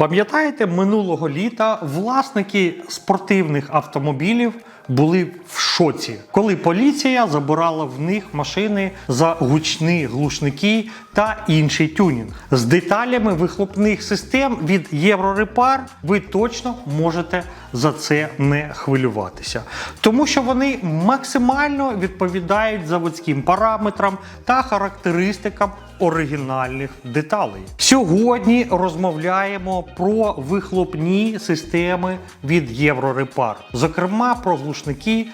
Пам'ятаєте, минулого літа власники спортивних автомобілів були в шоці, коли поліція забирала в них машини за гучні глушники та інший тюнінг. З деталями вихлопних систем від Єврорепар ви точно можете за це не хвилюватися, тому що вони максимально відповідають заводським параметрам та характеристикам оригінальних деталей. Сьогодні розмовляємо про вихлопні системи від Єврорепар, зокрема про глушники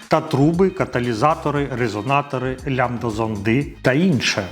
та труби, каталізатори, резонатори, лямбдозонди та інше.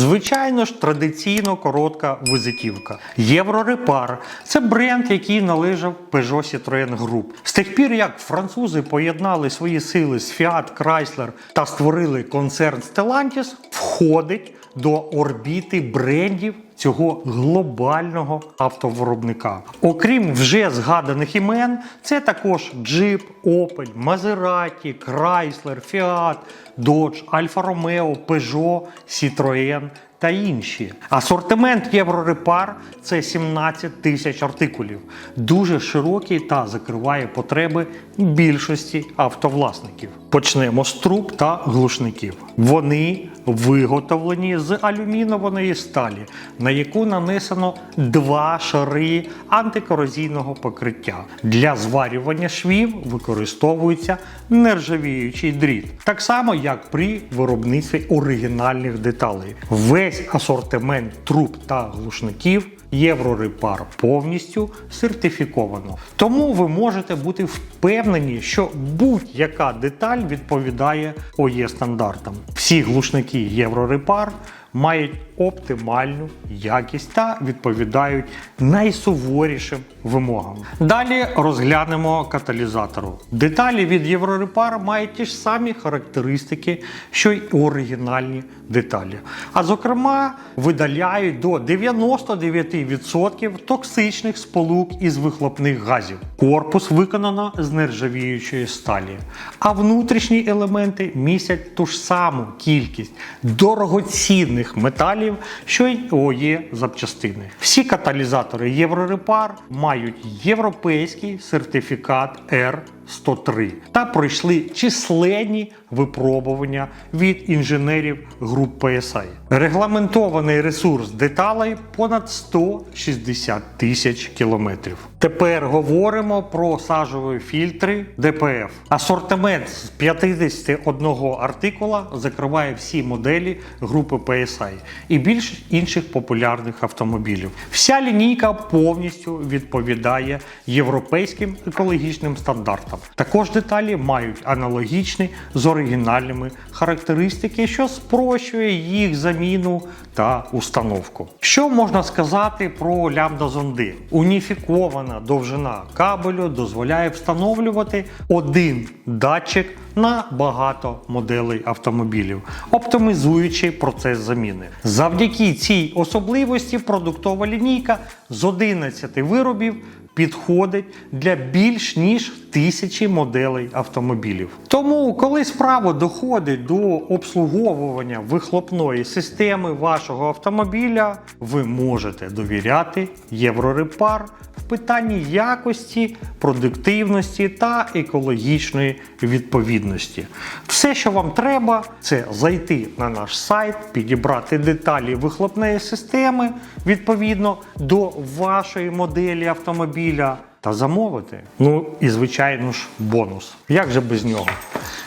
Звичайно ж, традиційно коротка визитівка. Єврорепар це бренд, який належав Peugeot Citroën Group. З тих пір, як французи поєднали свої сили з Fiat Chrysler та створили концерн Stellantis, входить до орбіти брендів цього глобального автовиробника. Окрім вже згаданих імен, це також Jeep, Opel, Maserati, Chrysler, Fiat, Dodge, Alfa Romeo, Peugeot, Citroën та інші. Асортимент Єврорепар це 17 тисяч артикулів, дуже широкий та закриває потреби більшості автовласників. Почнемо з труб та глушників. Вони виготовлені з алюмінової сталі, на яку нанесено два шари антикорозійного покриття. Для зварювання швів використовується нержавіючий дріт, так само як при виробництві оригінальних деталей. Весь асортимент труб та глушників Єврорепар повністю сертифіковано. Тому ви можете бути впевнені, що будь-яка деталь відповідає ОЄ стандартам. Всі глушники Єврорепар мають оптимальну якість та відповідають найсуворішим вимогам. Далі розглянемо каталізатору. Деталі від Єврорепар мають ті ж самі характеристики, що й оригінальні деталі. А зокрема, видаляють до 99% токсичних сполук із вихлопних газів. Корпус виконано з нержавіючої сталі, а внутрішні елементи містять ту ж саму кількість дорогоцінних металів, що й ОЄ запчастини. Всі каталізатори Єврорепар мають європейський сертифікат R. 103 та пройшли численні випробування від інженерів груп PSI. Регламентований ресурс деталей понад 160 тисяч кілометрів. Тепер говоримо про сажові фільтри DPF. Асортимент з 51 артикула закриває всі моделі групи PSI і більш інших популярних автомобілів. Вся лінійка повністю відповідає європейським екологічним стандартам. Також деталі мають аналогічні з оригінальними характеристики, що спрощує їх заміну та установку. Що можна сказати про лямбда-зонди? Уніфікована довжина кабелю дозволяє встановлювати один датчик на багато моделей автомобілів, оптимізуючи процес заміни. Завдяки цій особливості продуктова лінійка з 11 виробів підходить для більш ніж тисячі моделей автомобілів. Тому, коли справа доходить до обслуговування вихлопної системи вашого автомобіля, ви можете довіряти Єврорепар питанні якості, продуктивності та екологічної відповідності. Все, що вам треба, це зайти на наш сайт, підібрати деталі вихлопної системи відповідно до вашої моделі автомобіля та замовити. Ну і звичайно ж бонус. Як же без нього?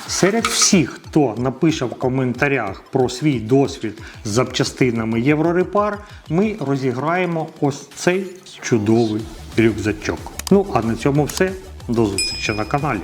Серед всіх, хто напише в коментарях про свій досвід з запчастинами Єврорепар, ми розіграємо ось цей чудовий рюкзачок. Ну а на цьому все. До зустрічі на каналі.